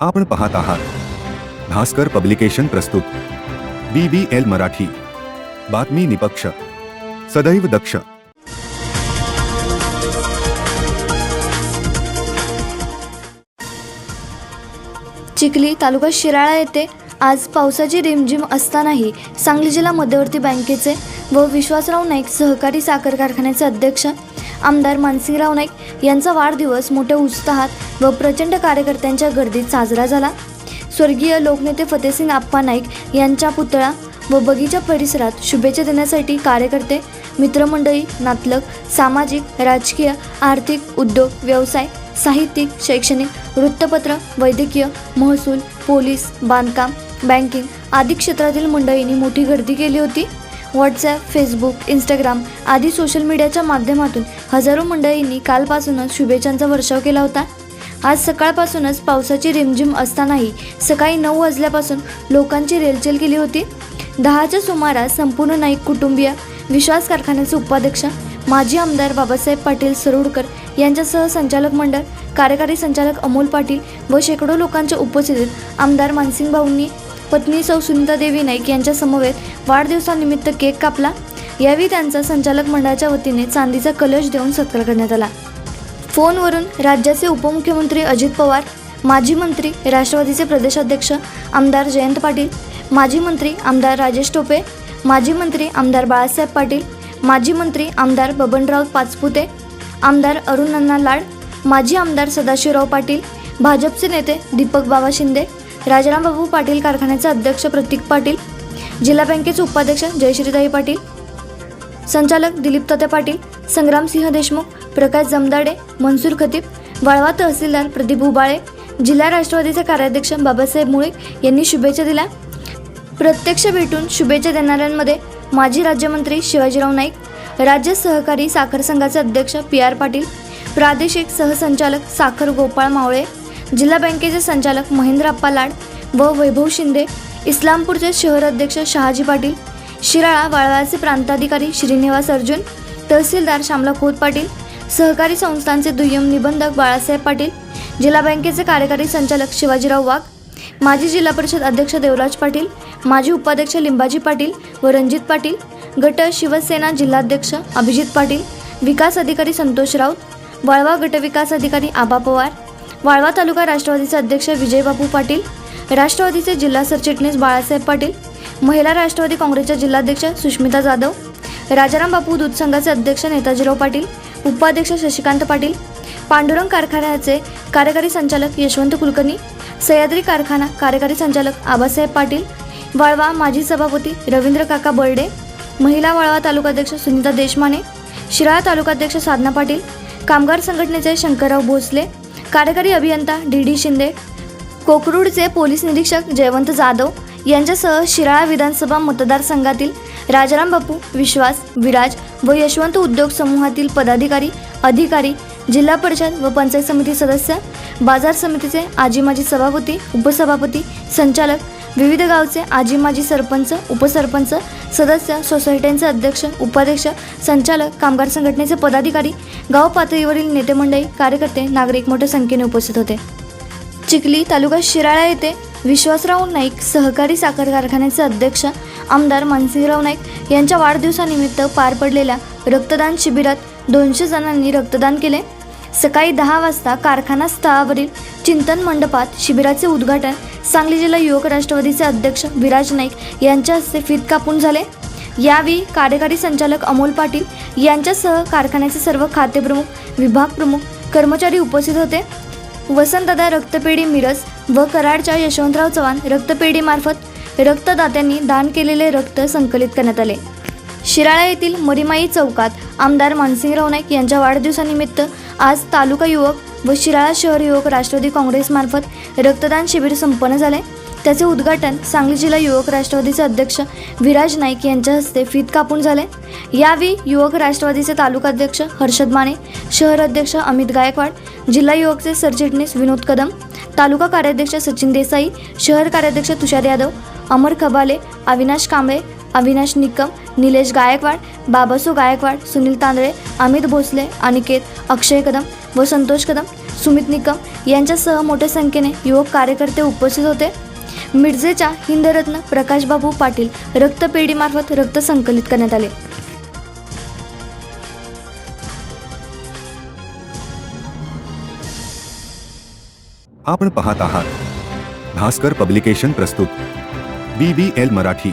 आपण पाहत आहात. भास्कर पब्लिकेशन प्रस्तुत. B B L Marathi. बातमी निपक्ष. सदैव दक्ष. चिखली तालुका शिराळा येथे आज पावसाची रिमझिम असतानाही सांगली जिल्हा मध्यवर्ती बँकेचे व विश्वासराव नाईक सहकारी साखर कारखान्याचे अध्यक्ष आमदार मानसिंगराव नाईक यांचा वाढदिवस मोठ्या उत्साहात व प्रचंड कार्यकर्त्यांच्या गर्दीत साजरा झाला. स्वर्गीय लोकनेते फतेसिंग आप्पा नाईक यांच्या पुतळा व बगीचा परिसरात शुभेच्छा देण्यासाठी कार्यकर्ते मित्रमंडळी नातलग सामाजिक राजकीय आर्थिक उद्योग व्यवसाय साहित्यिक शैक्षणिक वृत्तपत्र वैद्यकीय महसूल पोलीस बांधकाम बँकिंग आदी क्षेत्रातील मंडळींनी मोठी गर्दी केली होती. व्हॉट्सॲप फेसबुक इंस्टाग्राम आदी सोशल मीडियाच्या माध्यमातून हजारो मंडळींनी कालपासूनच शुभेच्छांचा वर्षाव केला होता. आज सकाळपासूनच पावसाची रिमझिम असतानाही सकाळी नऊ वाजल्यापासून लोकांची रेलचेल केली होती. दहाच्या सुमारास संपूर्ण नाईक कुटुंबीय विश्वास कारखान्याचे उपाध्यक्ष माजी आमदार बाबासाहेब पाटील सरोडकर यांच्यासह संचालक मंडळ कार्यकारी संचालक अमोल पाटील व शेकडो लोकांच्या उपस्थितीत आमदार मानसिंग भाऊंनी पत्नी सौ सुनीता देवी नाईक यांच्या समवेत वाढदिवसानिमित्त केक कापला. यावेळी त्यांचा संचालक मंडळाच्या वतीने चांदीचा कलश देऊन सत्कार करण्यात आला. फोनवरून राज्याचे उपमुख्यमंत्री अजित पवार माजी मंत्री राष्ट्रवादीचे प्रदेशाध्यक्ष आमदार जयंत पाटील माजी मंत्री आमदार राजेश टोपे माजी मंत्री आमदार बाळासाहेब पाटील माजी मंत्री आमदार बबनराव पाचपुते आमदार अरुण अण्णा लाड माजी आमदार सदाशिवराव पाटील भाजपचे नेते दीपक बाबा शिंदे राजारामबाबू पाटील कारखान्याचे अध्यक्ष प्रतीक पाटील जिल्हा बँकेचे उपाध्यक्ष जयश्रीताई पाटील संचालक दिलीप तात्या पाटील संग्रामसिंह देशमुख प्रकाश जमदाडे मनसूर खतीब वाळवा तहसीलदार प्रदीप उबाळे जिल्हा राष्ट्रवादीचे कार्याध्यक्ष बाबासाहेब मुळीक यांनी शुभेच्छा दिल्या. प्रत्यक्ष भेटून शुभेच्छा देणाऱ्यांमध्ये माजी राज्यमंत्री शिवाजीराव नाईक राज्य सहकारी साखर संघाचे अध्यक्ष पी आर पाटील प्रादेशिक सहसंचालक साखर गोपाळ मावळे जिल्हा बँकेचे संचालक महेंद्र अप्पा लाड व वैभव शिंदे इस्लामपूरचे शहर अध्यक्ष शहाजी पाटील शिराळा वाळवाचे प्रांताधिकारी श्रीनिवास अर्जुन तहसीलदार श्यामला खोत पाटील सहकारी संस्थांचे दुय्यम निबंधक बाळासाहेब पाटील जिल्हा बँकेचे कार्यकारी संचालक शिवाजीराव वाघ माजी जिल्हा परिषद अध्यक्ष देवराज पाटील माजी उपाध्यक्ष लिंबाजी पाटील व रणजित पाटील गट शिवसेना जिल्हाध्यक्ष अभिजित पाटील विकास अधिकारी संतोष राऊत वाळवा गट विकास अधिकारी आबा पवार वाळवा तालुका राष्ट्रवादीचे अध्यक्ष विजयबापू पाटील राष्ट्रवादीचे जिल्हा सरचिटणीस बाळासाहेब पाटील महिला राष्ट्रवादी काँग्रेसच्या जिल्हाध्यक्ष सुष्मिता जाधव राजाराम बापू दूध संघाचे अध्यक्ष नेताजीराव पाटील उपाध्यक्ष शशिकांत पाटील पांडुरंग कारखान्याचे कार्यकारी संचालक यशवंत कुलकर्णी सह्याद्री कारखाना कार्यकारी संचालक आबासाहेब पाटील वाळवा माजी सभापती रवींद्र काका बर्डे महिला वाळवा तालुकाध्यक्ष सुनीता देशमाने शिराळा तालुकाध्यक्ष साधना पाटील कामगार संघटनेचे शंकरराव भोसले कार्यकारी अभियंता डी डी शिंदे कोकरूडचे पोलीस निरीक्षक जयवंत जाधव यांच्यासह शिराळा विधानसभा मतदारसंघातील राजाराम बापू विश्वास विराज व यशवंत उद्योग समूहातील पदाधिकारी अधिकारी जिल्हा परिषद व पंचायत समिती सदस्य बाजार समितीचे आजी माजी सभापती उपसभापती संचालक विविध गावचे आजी माजी सरपंच उपसरपंच सदस्य सोसायट्यांचे अध्यक्ष उपाध्यक्ष संचालक कामगार संघटनेचे पदाधिकारी गाव पातळीवरील नेते मंडळी कार्यकर्ते नागरिक मोठ्या संख्येने उपस्थित होते. चिखली तालुका शिराळा येथे विश्वासराव नाईक सहकारी साखर कारखान्याचे अध्यक्ष आमदार मानसिंगराव नाईक यांच्या वाढदिवसानिमित्त पार पडलेल्या रक्तदान शिबिरात दोनशे जणांनी रक्तदान केले. सकाळी दहा वाजता कारखाना स्थळावरील चिंतन मंडपात शिबिराचे उद्घाटन सांगली जिल्हा युवक राष्ट्रवादीचे अध्यक्ष विराज नाईक यांच्या हस्ते फीत कापून झाले. यावेळी कार्यकारी संचालक अमोल पाटील यांच्यासह कारखान्याचे सर्व खातेप्रमुख विभाग प्रमुख कर्मचारी उपस्थित होते. वसंतदादा रक्तपेढी मिरज व कराडच्या यशवंतराव चव्हाण रक्तपेढीमार्फत रक्तदात्यांनी दान केलेले रक्त संकलित करण्यात आले. शिराळा येथील मरिमाई चौकात आमदार मानसिंगराव नाईक यांच्या वाढदिवसानिमित्त आज तालुका युवक व शिराळा शहर युवक राष्ट्रवादी काँग्रेसमार्फत रक्तदान शिबिर संपन्न झाले. त्याचे उद्घाटन सांगली जिल्हा युवक राष्ट्रवादीचे अध्यक्ष विराज नाईक यांच्या हस्ते फीत कापून झाले. यावेळी युवक राष्ट्रवादीचे तालुकाध्यक्ष हर्षद माने शहर अध्यक्ष अमित गायकवाड जिल्हा युवकचे सरचिटणीस विनोद कदम तालुका कार्याध्यक्ष सचिन देसाई शहर कार्याध्यक्ष तुषार यादव अमर खबाले अविनाश कांबळे अविनाश निकम निलेश गायकवाड बाबासो गायकवाड सुनील तांदळे अमित भोसले अनिकेत अक्षय कदम व संतोष कदम सुमित निकम यांच्यासह मोठ्या संख्येने युवक कार्यकर्ते उपस्थित होते. मिरजेच्या हिंदरत्न प्रकाशबाबू पाटील रक्तपेढीमार्फत रक्त संकलित करण्यात आले. आपण पाहत आहात भास्कर पब्लिकेशन प्रस्तुत बी बी एल मराठी.